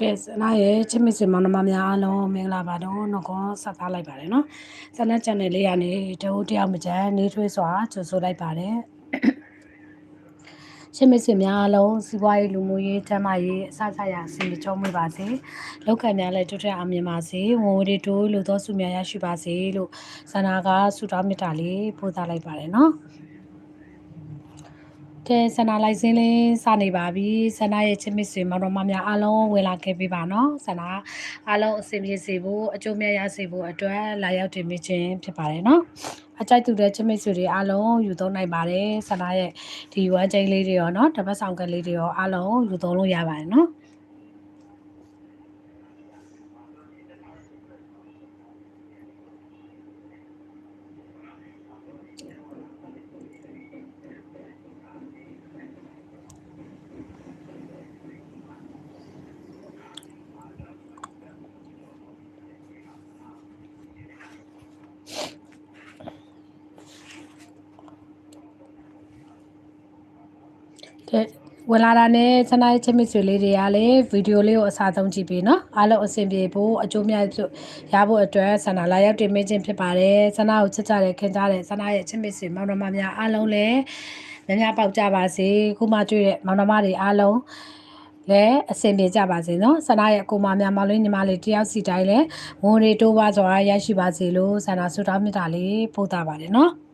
ကဲဆနာရဲ့ချစ်မစ်ဆွေမောင်နှမများအားလုံးမင်္ဂလာပါတော့နှကောဆက်သားလိုက်ပါတယ်နော်ဆနာ channel လေးကနေတဟိုတယောက်မကြမ်းနေထွေးစွာကြိုဆိုလိုက်ပါတယ်ချစ်မစ်ဆွေများအားလုံးစီးပွားရေးလူမှုရေးတမ်းမာရေးအစစရအစီအချုံးမိပါစေလောက်ခံများလည်းတိုးတက်အောင်မြင်ပါစေဝန်ဝတွေတိုးလူသောစုများရရှိပါစေလို့ဆန္ဒကဆုတောင်းမေတ္တာလေးပို့သလိုက်ပါတယ်နော် ကဲဆန္ဒလိုက်စင်းလေးစနေပါပြီဆန္ဒရဲ့ချစ်မစ်ဆွေမောင်တော်မများအားလုံးဝင်လာခဲ့ပြီပါနော်ဆန္ဒအားလုံးအဆင်ပြေစေဖို့အကျိုးမြတ်ရစေဖို့အတွက်လာရောက်တင်ပြခြင်းဖြစ်ပါတယ်နော်အကြိုက်သူတဲ့ချစ်မစ်ဆွေတွေအားလုံးယူသုံးနိုင်ပါတယ်ဆန္ဒရဲ့ဒီဝမ်းကျိန်းလေးတွေရောနော်တပတ်ဆောင်ကလေးတွေရောအားလုံးယူသုံးလို့ရပါတယ်နော်တဲ့ ဝင်လာတာနဲ့ဆန္ဒချစ်မစ်ဆွေလေးတွေကလည်းဗီဒီယိုလေးကိုအစားဆုံးကြည့်ပြီးနော်အားလုံးအဆင်ပြေဖို့အကျိုးများရဖို့အတွက်ဆန္ဒလာရောက်တင်ပေးခြင်းဖြစ်ပါတယ်ဆန္ဒကိုချစ်ကြတယ်ခင်ကြတယ်ဆန္ဒရဲ့ချစ်မစ်ဆွေမောင်နှမများအားလုံးလည်းများများပေါက်ကြပါစေခုမှတွေ့တဲ့မောင်နှမတွေအားလုံးလည်းအဆင်ပြေကြပါစေနော်ဆန္ဒရဲ့ကိုမများမောင်လေးညီမလေးတယောက်စီတိုင်းလည်းဝန်တွေတိုးပါစွာရရှိပါစေလို့ဆန္ဒဆုတောင်းမေတ္တာလေးပို့တာပါတယ်နော်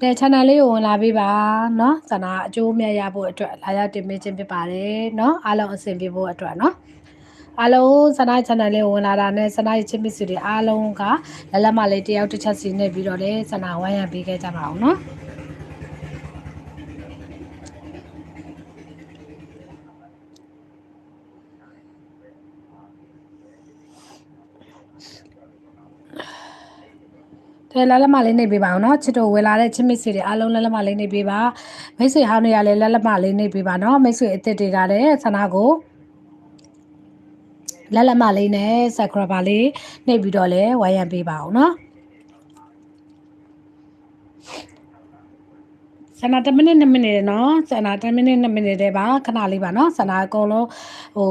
တဲ့ channel လေးကိုဝင်လာပြီးပါเนาะဆန္ဒအကျိုးမြတ်ရဖို့အတွက်လာရောက်တင်ပေးခြင်းဖြစ်ပါတယ်เนาะအားလုံးအဆင်ပြေဖို့အတွက်เนาะအားလုံးဆန္ဒ channel လေးကိုဝင်လာတာနဲ့ဆန္ဒရဲ့ချစ်မစ်စုတွေအားလုံးကလက်လက်မလေးတယောက်တစ်ချက်စီနေပြီးတော့လေဆန္ဒဝိုင်းရပေးခဲ့ကြပါအောင်เนาะ အဲလက်လက်မလေးနှိပ်ပေးပါအောင်နော်ချစ်တို့ဝယ်လာတဲ့ချစ်မစ်စီတွေအားလုံးလက်လက်မလေးနှိပ်ပေးပါမိတ်ဆွေဟောင်းတွေကလည်းလက်လက်မလေးနှိပ်ပေးပါနော်မိတ်ဆွေအစ်စ်တွေကလည်းဆန္ဒကိုလက်လက်မလေးနဲ့ဆက်ခရပါလေးနှိပ်ပြီးတော့လဲဝိုင်းရံပေးပါအောင်နော်ဆန္ဒ10မိနစ်2မိနစ်နော်ဆန္ဒ10မိနစ်2မိနစ်တည်းပါခဏလေးပါနော်ဆန္ဒအကုန်လုံးဟို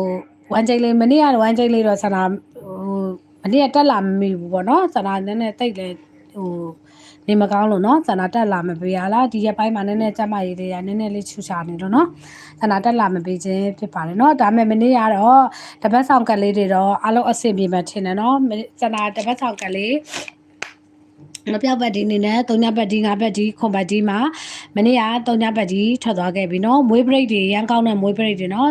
ဝမ်ကျိတ်လေးမနေ့ကဝမ်ကျိတ်လေးတော့ဆန္ဒဟိုမနေ့ကတက်လာမမိဘူးပေါ့နော်ဆန္ဒနည်းနည်းတိတ်လဲ ဟိုနေမကောင်းလို့နော်ဆန္ဒတက်လာမပေးရလားဒီရက်ပိုင်းမှာနည်းနည်းကြမ်းမာရေးတွေကနည်းနည်းလေးချူချာနေလို့နော်ဆန္ဒတက်လာမပေးခြင်းဖြစ်ပါတယ်နော်ဒါပေမဲ့မနေ့ကတော့တပတ်ဆောင်ကလေးတွေတော့အလုံးအဆင်ပြေမှထင်တယ်နော်ဆန္ဒတပတ်ဆောင်ကလေး မပြောက်ပတ်ဒီနေနဲ့၃ညပတ်ဒီ၅ပတ်ဒီခွန်ပတ်ဒီမှာမနေ့က၃ညပတ်ဒီထွက်သွားခဲ့ပြီနော်မွေး break တွေရန်ကောင်းတဲ့မွေး break တွေနော်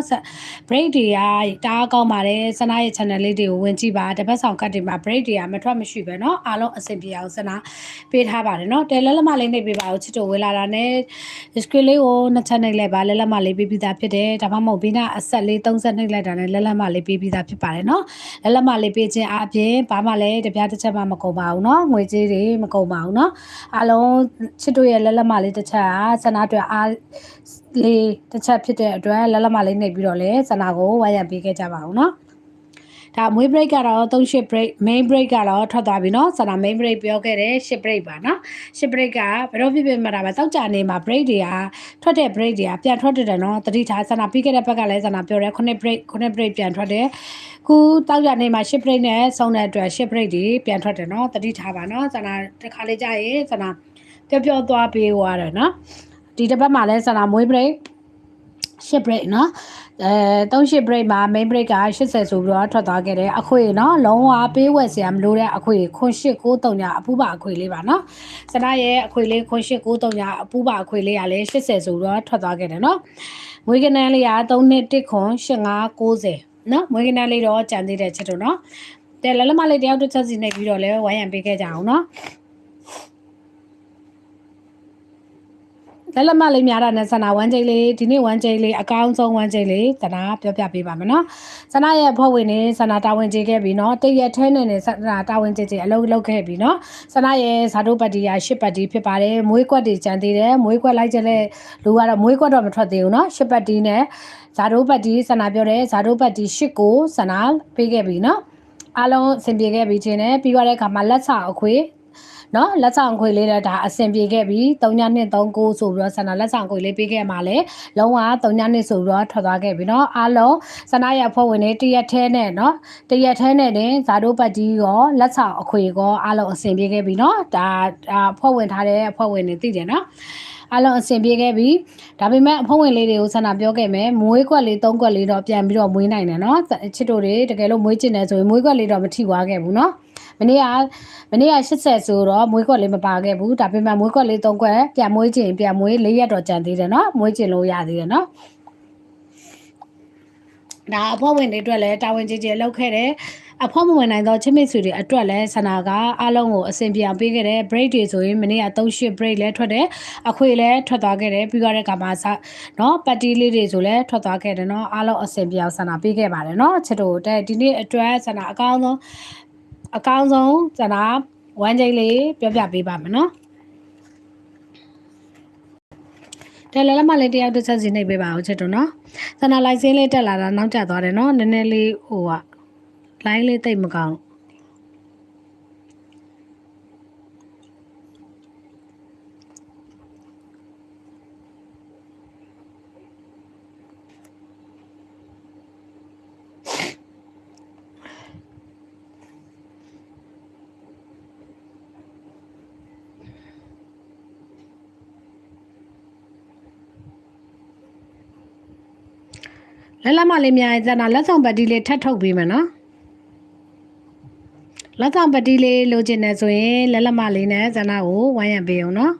break တွေကတအားကောင်းပါတယ်စနားရဲ့ channel လေးတွေကိုဝင်ကြည့်ပါတပတ်ဆောင်ကတ်တွေမှာ break တွေကမထွက်မရှိပဲနော်အားလုံးအဆင်ပြေအောင်စနားပေးထားပါတယ်နော်တယ်လက်လက်မလေးနှိပ်ပေးပါဦးချစ်တို့ဝေလာတာနဲ့ screen လေးကိုနှစ်ချက်နှိပ်လိုက်ပါလက်လက်မလေးပေးပြီးသားဖြစ်တယ်ဒါမှမဟုတ်ဘေးနာအဆက်လေး30နှိပ်လိုက်တာနဲ့လက်လက်မလေးပေးပြီးသားဖြစ်ပါတယ်နော်လက်လက်မလေးပေးခြင်းအပြင်ဘာမှလည်းတပြားတစ်ချက်မှမကုန်ပါဘူးနော်ငွေကြေးတွေမကုန်ပါဘူးเนาะအားလုံးချစ်တို့ရဲ့လက်လက်မလေးတစ်ချက်ကစနာအတွက်အားလေးတစ်ချက်ဖြစ်တဲ့အတွက်လက်လက်မလေးနှိပ်ပြီးတော့လဲစနာကိုဝိုင်းရံပေးခဲ့ကြပါအောင်เนาะ ဒါမွေး break ကတော့3 shift break main break ကတော့ထွက်သွားပြီเนาะဆန္ဒ main break ပြောခဲ့တယ် shift break ပါเนาะ shift break ကဘယ်တော့ဖြစ်ဖြစ်မှာဒါပဲတောက်ကြနေမှာ break တွေကထွက်တဲ့ break တွေကပြန်ထွက်တယ်เนาะတတိထားဆန္ဒပြီးခဲ့တဲ့ဘက်ကလည်းဆန္ဒပြောတယ်9 break 9 break ပြန်ထွက်တယ်ခုတောက်ကြနေမှာ shift break နဲ့ဆုံးတဲ့အတွက် shift break တွေပြန်ထွက်တယ်เนาะတတိထားပါเนาะဆန္ဒတစ်ခါလေးကြာရင်ဆန္ဒပျော့ပျော့သွားပေးသွားတယ်เนาะဒီတစ်ပတ်မှာလည်းဆန္ဒမွေး break shift break เนาะအဲ3 shift break မှာ main break က80ဆိုပြီးတော့ထွက်သွားခဲ့တယ်အခွေเนาะလုံးဝပေးဝယ်စရာမလိုတဲ့အခွေခွန်8 93ညာအပူပါအခွေလေးပါเนาะစနာရဲ့အခွေလေးခွန်8 93ညာအပူပါအခွေလေးကလည်း80ဆိုပြီးတော့ထွက်သွားခဲ့တယ်เนาะမွေးကနန်းလေးက3နှစ်1ခွန်8590เนาะမွေးကနန်းလေးတော့ကြံသေးတဲ့ချက်တို့เนาะတဲ့လလမလေးတယောက်တစ်ချက်စီနေပြီးတော့လဲဝိုင်းရံပေးခဲ့ကြအောင်เนาะ လက်လက်မလေးများတာနဲ့ဆန္ဒဝမ်းချိန်လေးဒီနေ့ဝမ်းချိန်လေးအကောင်းဆုံးဝမ်းချိန်လေးဆန္ဒပြောပြပေးပါမယ်နော်ဆန္ဒရဲ့ဖွဲ့ဝင်နေဆန္ဒတာဝန်ကျေခဲ့ပြီနော်တရက်ထဲနဲ့နဲ့ဆန္ဒတာဝန်ကျေကျေအလုပ်လုပ်ခဲ့ပြီနော်ဆန္ဒရဲ့ဇာတုပတ်တီယာရှစ်ပတ်တီဖြစ်ပါတယ်မွေးကွက်တွေကြံသေးတယ်မွေးကွက်လိုက်ကြတဲ့လူကတော့မွေးကွက်တော့မထွက်သေးဘူးနော်ရှစ်ပတ်တီနဲ့ဇာတုပတ်တီဆန္ဒပြောတယ်ဇာတုပတ်တီရှစ်ကိုဆန္ဒပေးခဲ့ပြီနော်အားလုံးအဆင်ပြေခဲ့ပြီချင်းနဲ့ပြီးသွားတဲ့အခါမှာလက်စာအခွေ နော်လက်ဆောင်ခွေလေးတော့ဒါအဆင်ပြေခဲ့ပြီ3939ဆိုပြီးတော့ဆန္ဒလက်ဆောင်ခွေလေးပေးခဲ့မှာလေလုံးဝ39ဆိုပြီးတော့ထွက်သွားခဲ့ပြီနော်အားလုံးဆန္ဒရဖွဲ့ဝင်တွေတရက်ထဲနဲ့နော်တရက်ထဲနဲ့တင်ဇာတို့ပတ်ကြီးရောလက်ဆောင်အခွေကောအားလုံးအဆင်ပြေခဲ့ပြီနော်ဒါဒါဖွဲ့ဝင်ထားတဲ့ဖွဲ့ဝင်တွေသိတယ်နော်အားလုံးအဆင်ပြေခဲ့ပြီဒါပေမဲ့အဖုံးဝင်လေးတွေကိုဆန္ဒပြောခဲ့မယ်မွေးကွက်လေးသုံးကွက်လေးတော့ပြန်ပြီးတော့မွေးနိုင်တယ်နော်ချစ်တို့တွေတကယ်လို့မွေးကျင်တယ်ဆိုရင်မွေးကွက်လေးတော့မထိသွားခဲ့ဘူးနော် မနေ့ကမနေ့က80ဆိုတော့မွေးကွက်လေးမပါခဲ့ဘူးဒါပေမဲ့မွေးကွက်လေးသုံးကွက်ပြန်မွေးကျင်ပြန်မွေး၄ရက်တော့ကြံသေးတယ်နော်မွေးကျင်လို့ရသေးတယ်နော်ဒါအဖွဲ့ဝင်တွေအတွက်လည်းတာဝန်ကြီးကြီးလုပ်ခဲ့တယ်အဖွဲ့မဝင်နိုင်သောချစ်မိတ်ဆွေတွေအတွက်လည်းဆန္ဒကအားလုံးကိုအဆင်ပြေအောင်ပေးခဲ့တယ် break တွေဆိုရင်မနေ့က38 break လည်းထွက်တယ်အခွေလည်းထွက်သွားခဲ့တယ်ပြီးတော့တဲ့ကမှာစနော်ပတ်တီးလေးတွေဆိုလည်းထွက်သွားခဲ့တယ်နော်အားလုံးအဆင်ပြေအောင်ဆန္ဒပေးခဲ့ပါတယ်နော်ချစ်တို့တဲ့ဒီနေ့အတွက်ဆန္ဒအကောင်းဆုံး အကောင်းဆုံးဆန္ဒဝမ်းချိန်လေးပြောပြပေးပါမယ်နော်တယ်လည်းမလေးတယောက်တစ်ချက်စီနှိပ်ပေးပါဦးချစ်တို့နော်ဆန္ဒလိုက်စင်းလေးတက်လာတာနောက်ကျသွားတယ်နော်နည်းနည်းလေးဟိုကလိုင်းလေးတိတ်မကောင်း လက်လက်မလေးများရဲ့ဇာနာလက်ဆောင်ပတ်တီးလေးထပ်ထုတ်ပေးမယ်နော်လက်ဆောင်ပတိလေးလိုချင်တယ်ဆိုရင်လက်လက်မလေးနဲ့ဇာနာကိုဝိုင်းရံပေးအောင်နော်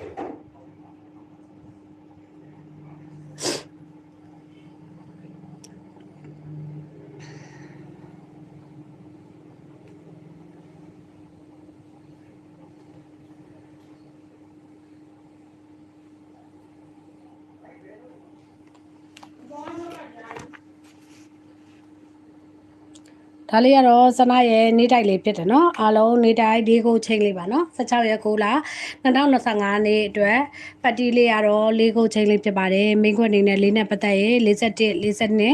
Thank you. ဒါလေးကတော့စနရဲ့နေတိုက်လေးဖြစ်တယ်နော်အားလုံးနေတိုက်ဒီကိုချိန်လေးပါနော်16ရက်9လ2025နေ့အတွက်ပတ်တီလေးကတော့လေးကိုချိန်လေးဖြစ်ပါတယ်မိခွက်အနေနဲ့လေးနဲ့ပတ်သက်ရင်41 42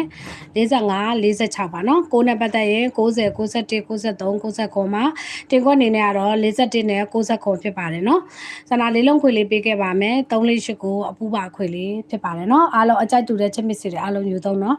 45 46ပါနော်9နဲ့ပတ်သက်ရင်90 91 93 99မှာတင်ခွက်အနေနဲ့ကတော့41နဲ့69ဖြစ်ပါတယ်နော်စနလေးလုံးခွေလေးပေးခဲ့ပါမယ်348အပူပါခွေလေးဖြစ်ပါတယ်နော်အားလုံးအကြိုက်တူတဲ့ချစ်မစ်စီတွေအားလုံးယူသုံးနော်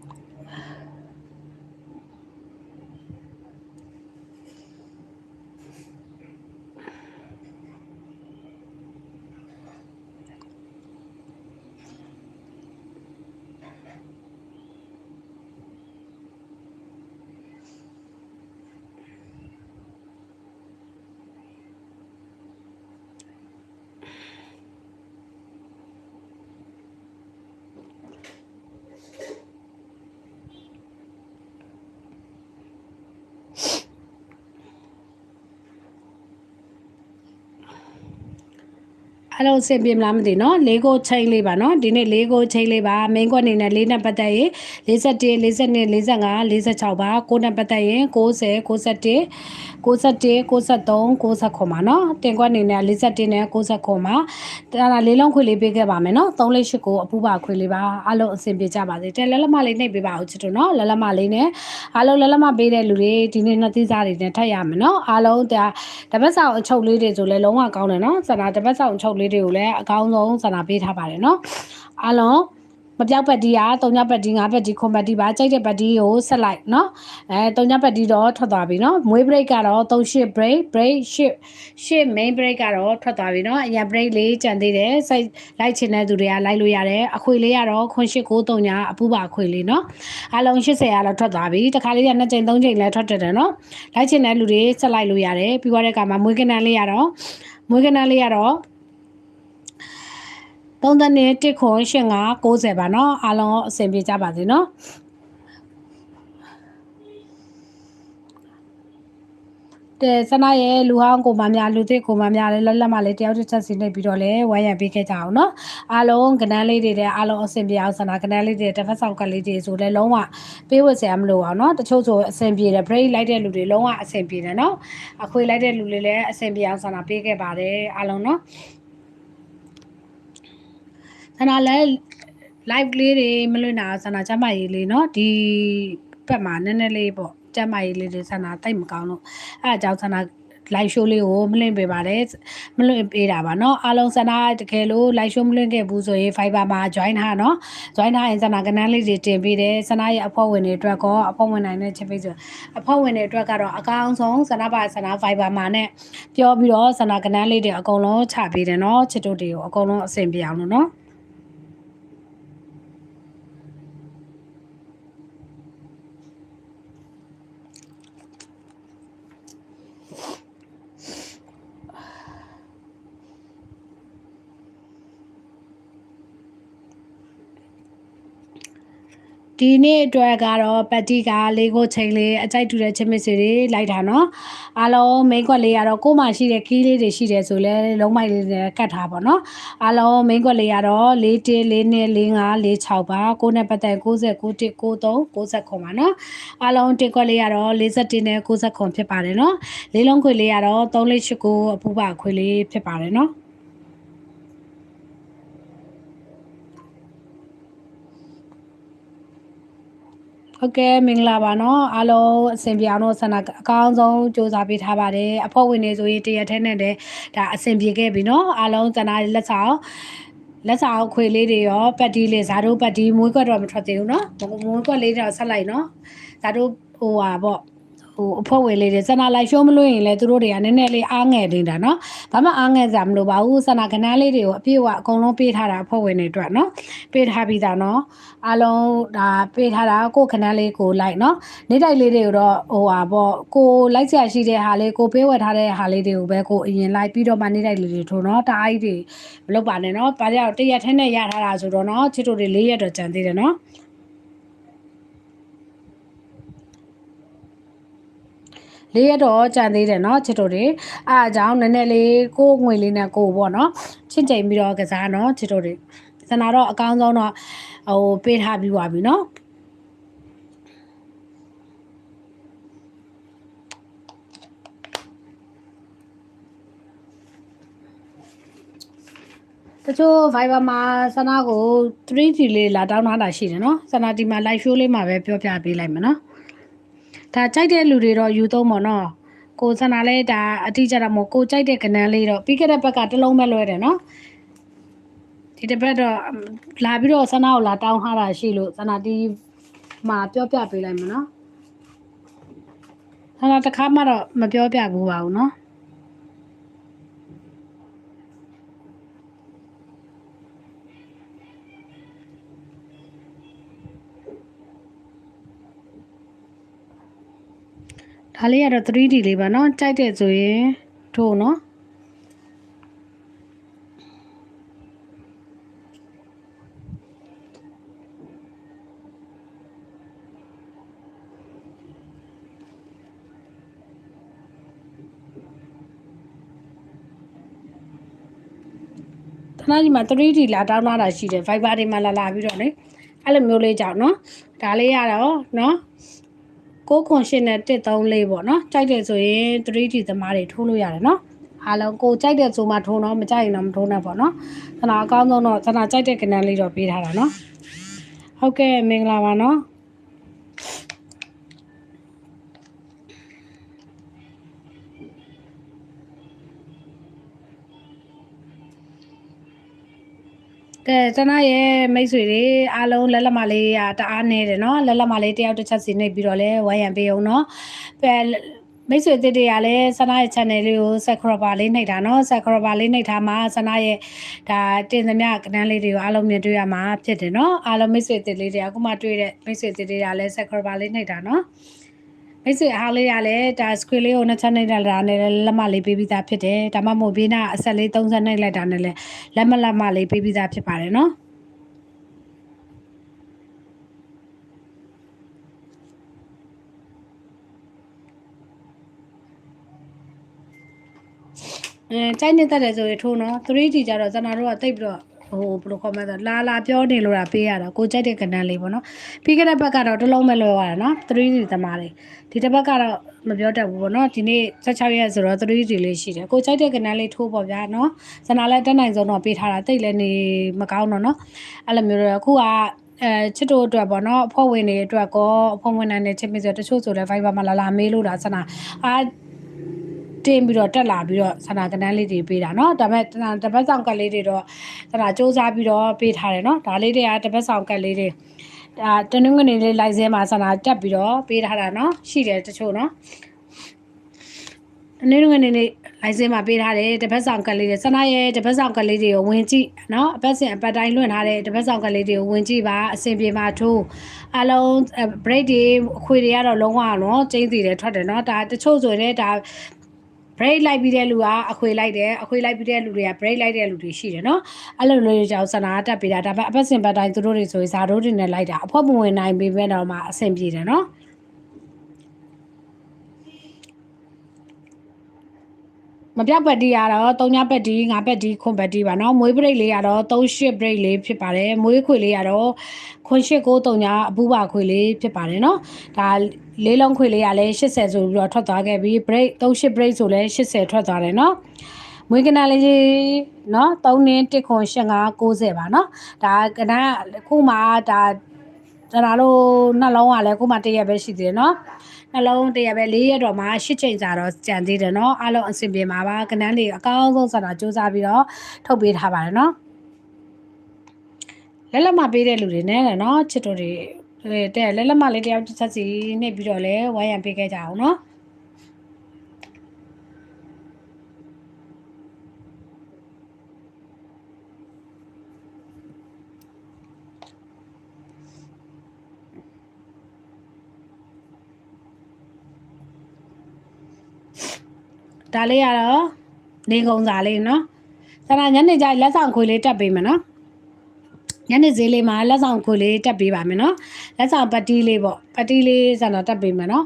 အားလုံးအဆင်ပြေမလားမသိနော်လေးကိုချိန်လေးပါနော်ဒီနေ့လေးကိုချိန်လေးပါမင်းကွက်အနေနဲ့လေးနဲ့ပတ်သက်ရင်41 42 45 46ပါကိုနဲ့ပတ်သက်ရင်90 61 61 63 69ပါနော်တင်ကွက်အနေနဲ့41နဲ့69ပါဒါလာလေးလုံးခွေလေးပေးခဲ့ပါမယ်နော်3လေး8ကိုအပူပါခွေလေးပါအားလုံးအဆင်ပြေကြပါစေတဲ့လက်လက်မလေးနှိပ်ပေးပါဦးချစ်တို့နော်လက်လက်မလေးနဲ့အားလုံးလက်လက်မပေးတဲ့လူတွေဒီနေ့နှစ်သီးစားတွေနဲ့ထပ်ရမယ်နော်အားလုံးဒါတပတ်ဆောင်အချုပ်လေးတွေဆိုလဲလုံးဝကောင်းတယ်နော်စနာတပတ်ဆောင်အချုပ်လေးတွေကိုလည်းအကောင်းဆုံးစနာပေးထားပါတယ်နော်အားလုံးမပြောက်ပတ်တီးက၃ညပတ်တီး၅ပတ်တီးခွန်ပတ်တီးပါကြိုက်တဲ့ပတ်တီးကိုဆက်လိုက်เนาะအဲ၃ညပတ်တီးတော့ထွက်သွားပြီเนาะမွေး break ကတော့၃ရှစ် break break ရှစ်ရှစ် main break ကတော့ထွက်သွားပြီเนาะအရင် break လေးကြံသေးတယ်စိုက်လိုက်ချင်တဲ့သူတွေကလိုက်လို့ရတယ်အခွေလေးကတော့ခွန်ရှစ်ကို၃ညအပူပါအခွေလေးเนาะအားလုံး80ကတော့ထွက်သွားပြီတခါလေးက2ချိန်3ချိန်လည်းထွက်တယ်เนาะလိုက်ချင်တဲ့လူတွေဆက်လိုက်လို့ရတယ်ပြီးသွားတဲ့အခါမှာမွေးကနန်းလေးရတော့မွေးကနန်းလေးရတော့ 3တနစ်1ခွန်85 90ပါနော်အားလုံးအဆင်ပြေကြပါစေနော်တဲ့ဆနာရဲ့လူဟောင်းကိုမများလူသစ်ကိုမများလည်းလက်လက်မှလည်းတယောက်တစ်ချက်စီနေပြီးတော့လည်းဝိုင်းရံပေးခဲ့ကြအောင်နော်အားလုံးကနန်းလေးတွေတဲ့အားလုံးအဆင်ပြေအောင်ဆနာကနန်းလေးတွေတစ်ဖက်ဆောင်ကလေးတွေဆိုလည်းလုံးဝပေးဝတ်စရာမလိုအောင်နော်တချို့ဆိုအဆင်ပြေတယ် break လိုက်တဲ့လူတွေလုံးဝအဆင်ပြေတယ်နော်အခွေလိုက်တဲ့လူတွေလည်းအဆင်ပြေအောင်ဆနာပေးခဲ့ပါတယ်အားလုံးနော် ဆန္ဒလဲ live လေးတွေမလွင့်တာဆန္ဒကျမကြီးလေးเนาะဒီဘက်မှာနည်းနည်းလေးပေါ့ကျမကြီးလေးတွေဆန္ဒတိတ်မကောင်းလို့အဲအကြောင်းဆန္ဒ live show လေးကိုမလွင့်ပေးပါတယ်မလွင့်ပေးတာပါเนาะအားလုံးဆန္ဒတကယ်လို့ live show မလွင့်ခဲ့ဘူးဆိုရင် Fiverr မှာ join ထားเนาะ join ထားရင်ဆန္ဒကဏ္ဍလေးတွေတင်ပေးတယ်ဆန္ဒရဲ့အဖွဲ့ဝင်တွေအတွက်ကောအဖွဲ့ဝင်နိုင်တဲ့ချစ်ပေးဆိုအဖွဲ့ဝင်တွေအတွက်ကတော့အကောင်းဆုံးဆန္ဒပါဆန္ဒ Fiverr မှာနဲ့ပြောပြီးတော့ဆန္ဒကဏ္ဍလေးတွေအကုန်လုံးချပေးတယ်เนาะချစ်တို့တွေကိုအကုန်လုံးအဆင်ပြေအောင်လို့เนาะ ဒီနေ့အတွက်ကတော့ပတ်တီကလေးကိုချိန်လေးအကြိုက်တူတဲ့ချင်းမစ်စီတွေလိုက်တာနော်အားလုံး main ကွက်လေးကတော့ကို့မှာရှိတဲ့ကီးလေးတွေရှိတယ်ဆိုလဲလုံးမိုက်လေးနဲ့ကတ်ထားပါနော်အားလုံး main ကွက်လေးကတော့၄၁၄၂၄၅၄၆ပါကိုနဲ့ပတ်သက်60 91 93 69ပါနော်အားလုံးတစ်ကွက်လေးကတော့41နဲ့69ဖြစ်ပါတယ်နော်လေးလုံးခွေလေးကတော့3 8 9အပူပါခွေလေးဖြစ်ပါတယ်နော် ဟုတ်ကဲ့မင်္ဂလာပါเนาะအားလုံးအဆင်ပြေအောင်တော့ဆန္ဒအကောင်းဆုံးစူးစမ်းပေးထားပါတယ်အဖွဲ့ဝင်တွေဆိုရင်တရက်ထဲနဲ့တည်းဒါအဆင်ပြေခဲ့ပြီเนาะအားလုံးဆန္ဒလက်ဆောင်လက်ဆောင်ခွေလေးတွေရောပတ်တီးလေးဇာတို့ပတ်တီးမွေးကွက်တော့မထွက်သေးဘူးเนาะမွေးကွက်လေးတော့ဆက်လိုက်เนาะဇာတို့ဟိုဟာပေါ့ ဟိုအဖွဲ့ဝင်လေးတွေဆန္ဒလိုက်ရှုံးမလို့ရင်လည်းသူတို့တွေကနည်းနည်းလေးအားငယ်နေတာနော်ဘာမှအားငယ်စရာမလိုပါဘူးဆန္ဒကဏ္ဍလေးတွေကိုအပြည့်အဝအကုန်လုံးပေးထားတာအဖွဲ့ဝင်တွေအတွက်နော်ပေးထားပြီးသားနော်အားလုံးဒါပေးထားတာကိုကဏ္ဍလေးကိုလိုက်နော်နေတိုက်လေးတွေကိုတော့ဟိုဟာပေါ့ကိုလိုက်ဆရာရှိတဲ့ဟာလေးကိုပေးဝယ်ထားတဲ့ဟာလေးတွေကိုပဲကိုအရင်လိုက်ပြီးတော့မှနေတိုက်လေးတွေထိုးနော်တအားကြီးတွေမလုပ်ပါနဲ့နော်ဘာကြောင့်တရက်ထဲနဲ့ရထားတာဆိုတော့နော်ချစ်တို့တွေ၄ရက်တော့ကြံသေးတယ်နော် လေးရတော့ကြံသေးတယ်နော်ချစ်တို့တွေအားအကြောင်းနည်းနည်းလေးကိုငွေလေးနဲ့ကိုပေါ့နော်ချင့်ချိန်ပြီးတော့ကစားနော်ချစ်တို့တွေစနာတော့အကောင်းဆုံးတော့ဟိုပေးထားပြီးပါပြီနော်တချို့ Viber မှာဆနာကို 3D လေးလာတောင်းထားတာရှိတယ်နော်ဆနာဒီမှာ live show လေးမှာပဲပြောပြပေးလိုက်မယ်နော် ဒါကြိုက်တဲ့လူတွေတော့ယူသုံးပါနော်ကိုစန္ဒာလဲဒါအတိကျတာမို့ကိုကြိုက်တဲ့ကဏ္ဍလေးတော့ပြီးခဲ့တဲ့ဘက်ကတလုံးပဲလွဲတယ်နော်ဒီတစ်ပတ်တော့လာပြီးတော့စန္ဒာကိုလာတောင်းထားတာရှိလို့စန္ဒာဒီမှာပြောပြပေးလိုက်မယ်နော်စန္ဒာတစ်ခါမှတော့မပြောပြဘူးပါဘူးနော် ဒါလေးကတော့ 3D လေးပါเนาะကြိုက်တယ်ဆိုရင်ထို့เนาะတနာကြီးမှာ 3D လာတောင်းလာတာရှိတယ် Viber တွေမှာလာလာပြီးတော့လေအဲ့လိုမျိုးလေးကြောင့်เนาะဒါလေးရတော့เนาะ 6ခွန်8နဲ့134ပေါ့နော်ကြိုက်တယ်ဆိုရင် 3D သမားတွေထိုးလို့ရတယ်နော်အားလုံးကိုကြိုက်တဲ့ဆိုမှထိုးတော့မကြိုက်ရင်တော့မထိုးနဲ့ပေါ့နော်ခဏအကောင်းဆုံးတော့ခဏကြိုက်တဲ့ကဏ္ဍလေးတော့ပေးထားတာနော်ဟုတ်ကဲ့မင်္ဂလာပါနော် အဲကျွန်တော်ရဲ့မိတ်ဆွေတွေအားလုံးလက်လက်မလေးရတအားနေတယ်နော်လက်လက်မလေးတယောက်တစ်ချက်စီနှိပ်ပြီးတော့လဲဝိုင်းရံပေးအောင်နော်ပဲမိတ်ဆွေတစ်တွေကလည်းဆနာရဲ့ channel လေးကို subscribe လေးနှိပ်တာနော် subscribe လေးနှိပ်ထားမှာဆနာရဲ့ဒါတင်သမျှကဏန်းလေးတွေကိုအားလုံးမြင်တွေ့ရမှာဖြစ်တယ်နော်အားလုံးမိတ်ဆွေတစ်လေးတွေအခုမှတွေ့တဲ့မိတ်ဆွေတစ်တွေကလည်း subscribe လေးနှိပ်တာနော် မိတ်ဆွေအားလေးရလဲဒါ screen လေးကိုနှစ်ချက်နှိပ်လိုက်တာနဲ့လက်မလေးပေးပြီးသားဖြစ်တယ်ဒါမှမဟုတ်ဘေးနာအဆက်လေး30နှိပ်လိုက်တာနဲ့လက်မလက်မလေးပေးပြီးသားဖြစ်ပါတယ်နော်အဲကြိုက်နေတတ်တယ်ဆိုရင်ထိုးနော် 3D ကြတော့ကျွန်တော်တို့ကတိတ်ပြီးတော့ ဟိုဘယ်လိုခေါ်မလဲဆိုလာလာပြောနေလို့တာပေးရတာကိုကြိုက်တဲ့ကဏ္ဍလေးပေါ့နော်ပြီးခဲ့တဲ့ဘက်ကတော့တစ်လုံးပဲလွှဲသွားတာနော် 3D သမားလေးဒီတစ်ဘက်ကတော့မပြောတတ်ဘူးပေါ့နော်ဒီနေ့16ရက်ဆိုတော့ 3D လေးရှိတယ်ကိုကြိုက်တဲ့ကဏ္ဍလေးထိုးပေါ့ဗျာနော်စနာလည်းတက်နိုင်ဆုံးတော့ပေးထားတာတိတ်လည်းနေမကောင်းတော့နော်အဲ့လိုမျိုးတော့အခုကအဲချစ်တို့အတွက်ပေါ့နော်အဖွဲ့ဝင်တွေအတွက်ကောအဖွဲ့ဝင်နိုင်တဲ့ချစ်မဆိုတချို့ဆိုလဲ Viber မှာလာလာမေးလို့တာစနာအာ တင်ပြီးတော့တက်လာပြီးတော့ဆန္ဒကဏ္ဍလေးတွေပေးတာเนาะဒါပေမဲ့တပတ်ဆောင်ကတ်လေးတွေတော့ဆန္ဒစ조사ပြီးတော့ပေးထားတယ်เนาะဒါလေးတွေကတပတ်ဆောင်ကတ်လေးတွေဒါတနင်္ဂနွေလေးလိုက်စဲမှာဆန္ဒတက်ပြီးတော့ပေးထားတာเนาะရှိတယ်တချို့เนาะတနင်္ဂနွေနေ့လိုင်စင်မှာပေးထားတယ်တပတ်ဆောင်ကတ်လေးတွေဆန္ဒရဲ့တပတ်ဆောင်ကတ်လေးတွေကိုဝင်ကြည့်เนาะအပတ်စဉ်အပတ်တိုင်းလွှင့်ထားတဲ့တပတ်ဆောင်ကတ်လေးတွေကိုဝင်ကြည့်ပါအဆင်ပြေမှာထိုးအလုံး break တွေအခွေတွေကတော့လုံးဝတော့ကျင်းတည်တယ်ထွက်တယ်เนาะဒါတချို့ဆိုရင်ဒါ break လိုက်ပြီးတဲ့လူကအခွေလိုက်တယ်အခွေလိုက်ပြီးတဲ့လူတွေက break လိုက်တဲ့လူတွေရှိတယ်နော်အဲ့လိုလိုကြောင့်စနာတက်ပေးတာဒါပေမဲ့အပတ်စဉ်ပတ်တိုင်းသူတို့တွေဆိုရင်ဇာတို့တွေနဲ့လိုက်တာအဖွက်မဝင်နိုင်ပေမဲ့တော့မှအဆင်ပြေတယ်နော် မပြတ်ပတ်တီကတော့3ညပတ်တီ5ပတ်တီခွန်ပတ်တီပါเนาะမွေး break လေးကတော့38 break လေးဖြစ်ပါတယ်မွေးခွေလေးကတော့ခွန်8 9 3ညအပူပါခွေလေးဖြစ်ပါတယ်เนาะဒါလေးလုံးခွေလေးကလည်း80ဆိုပြီးတော့ထွက်သွားခဲ့ပြီး break 38 break ဆိုလည်း80ထွက်သွားတယ်เนาะမွေးကနာလေးเนาะ3နင်း1ခွန်8 5 90ပါเนาะဒါကနာခုမှဒါကျွန်တော်တို့နှလုံးကလည်းခုမှတရက်ပဲရှိသေးတယ်เนาะ နှလုံးတရားပဲ၄ရက်တော့မှ၈ချိန်ကြာတော့ကြံသေးတယ်နော်အားလုံးအဆင်ပြေပါပါကနန်းတွေအကောင်းဆုံးဆန္ဒစူးစမ်းပြီးတော့ထုတ်ပေးထားပါတယ်နော်လက်လက်မပေးတဲ့လူတွေနဲ့နော်ချစ်တော်တွေတဲ့လက်လက်မလေးတယောက်ချက်စီနှိပ်ပြီးတော့လဲဝိုင်းရံပေးခဲ့ကြအောင်နော် ဒါလေးကတော့နေကုံစာလေးနော်ဆရာညနေကျလက်ဆောင်ခွေလေးတက်ပေးမယ်နော်ညနေဈေးလေးမှာလက်ဆောင်ခွေလေးတက်ပေးပါမယ်နော်လက်ဆောင်ပတီးလေးပေါ့ပတီးလေးဆန္ဒတက်ပေးမယ်နော်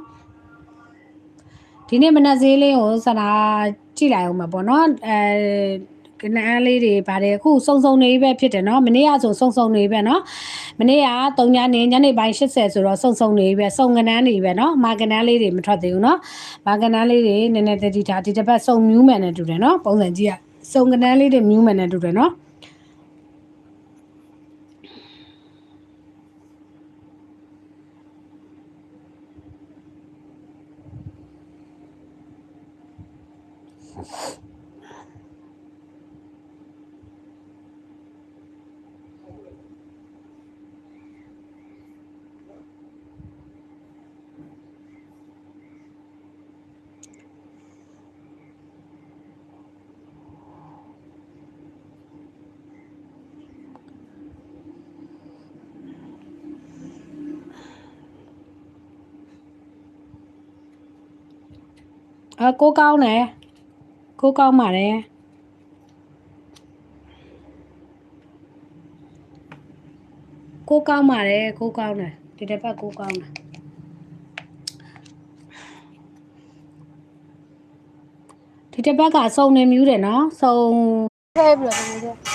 ဒီနေ့မနက်ဈေးလေးကိုဆန္ဒကြည့်လိုက်အောင်မှာပေါ့နော်အဲ ကနန်းလေးတွေဗါတယ်အခုစုံစုံနေပဲဖြစ်တယ်နော်မနေ့ကဆိုစုံစုံနေပဲနော်မနေ့က3ညနေညနေပိုင်း80ဆိုတော့စုံစုံနေပဲစုံကနန်းနေပဲနော်မာကနန်းလေးတွေမထွက်သေးဘူးနော်မာကနန်းလေးတွေနည်းနည်းတတိထားဒီတစ်ပတ်စုံမြူးမယ်နဲ့တူတယ်နော်ပုံစံကြီးကစုံကနန်းလေးတွေမြူးမယ်နဲ့တူတယ်နော် အကိုကောင်းတယ်ကိုကောင်းပါတယ်ကိုကောင်းပါတယ်ကိုကောင်းတယ်ဒီတစ်ပတ်ကိုကောင်းတယ်ဒီတစ်ပတ်ကစုံနေမြူးတယ်နော်စုံထဲပြီးတော့ဒီ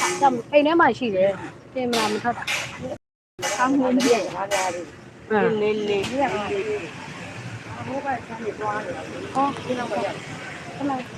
လိုကျမအိမ်ထဲမှာရှိတယ်ပြင်မလားမထွက်တာကောင်းလို့မရပါဘူးအဲ။လေးလေးလေး လေးဟောဒီလောက်ပါခဏ